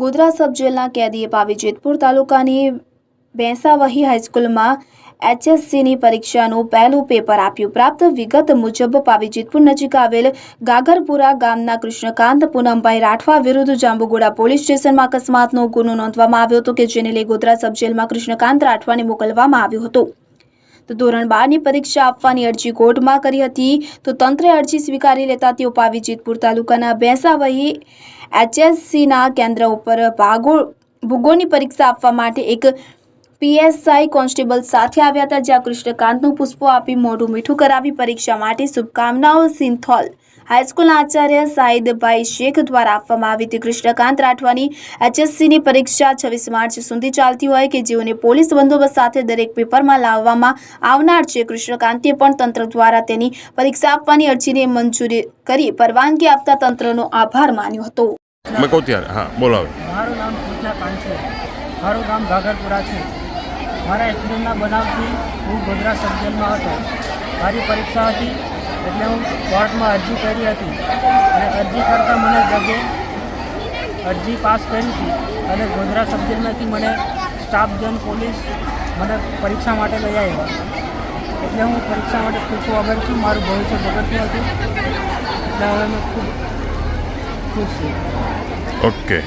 ગોધરા સબ જેલના કેદીએ પાવી જેતપુર તાલુકાની બેંસાવહી હાઈસ્કૂલમાં એચએસસીની પરીક્ષાનું પહેલું પેપર આપ્યું. પ્રાપ્ત વિગત મુજબ પાવી જેતપુર નજીક આવેલ ગાગરપુરા ગામના કૃષ્ણકાંત પૂનમભાઈ રાઠવા વિરુદ્ધ જાંબુગોડા પોલીસ સ્ટેશનમાં અકસ્માતનો ગુનો નોંધવામાં આવ્યો હતો કે જેને લઈ ગોધરા સબ જેલમાં કૃષ્ણકાંત રાઠવાને મોકલવામાં આવ્યો હતો. તો ધોરણ બારની પરીક્ષા આપવાની અરજી કોર્ટમાં કરી હતી. તો તંત્રે અરજી સ્વીકારી લેતા તેઓ પાવી જેતપુર તાલુકાના બેસાવહી એચએસસીના કેન્દ્ર ઉપર ભાગો ભૂગોળની પરીક્ષા આપવા માટે એક પીએસઆઈ કોન્સ્ટેબલ સાથે આવ્યા હતા, જ્યાં કૃષ્ણકાંતનું પુષ્પો આપી મોઢું મીઠું કરાવી પરીક્ષા માટે શુભકામનાઓ સિંથોલ હાઈસ્કૂલના આચાર્ય સાહિદભાઈ શેખ દ્વારા આપવામાં આવી હતી. કૃષ્ણકાંત રાઠવાની એચએસસીની પરીક્ષા છવ્વીસ માર્ચ સુધી ચાલતી હોય કે જેઓને પોલીસ બંદોબસ્ત સાથે દરેક પેપરમાં લાવવામાં આવનાર છે કૃષ્ણકાંતે પણ તંત્ર દ્વારા તેની પરીક્ષા આપવાની અરજીને મંજૂરી કરી પરવાનગી આપતા તંત્રનો આભાર માન્યો હતો. મેં કહું ત્યારે હા બોલો મારું નામ કૃષ્ણકાંત છે મારું ગામ ઘાઘરપુરા છે. મારા એક્સિડન્ટના બનાવથી હું ગોધરા સબ જેલમાં હતો. મારી પરીક્ષા હતી એટલે હું કોર્ટમાં અરજી કરી હતી અને અરજી કરતાં મને જગે અરજી પાસ કરી હતી અને ગોધરા સબ્જેક્ટમાંથી મને સ્ટાફ જન પોલીસ મને પરીક્ષા માટે લઈ આવ્યા. એટલે હું પરીક્ષા માટે ખૂબ વગર છું, મારું ભવિષ્ય બગડતું હતું. એટલે હવે મેં ખૂબ ખુશ છું. ઓકે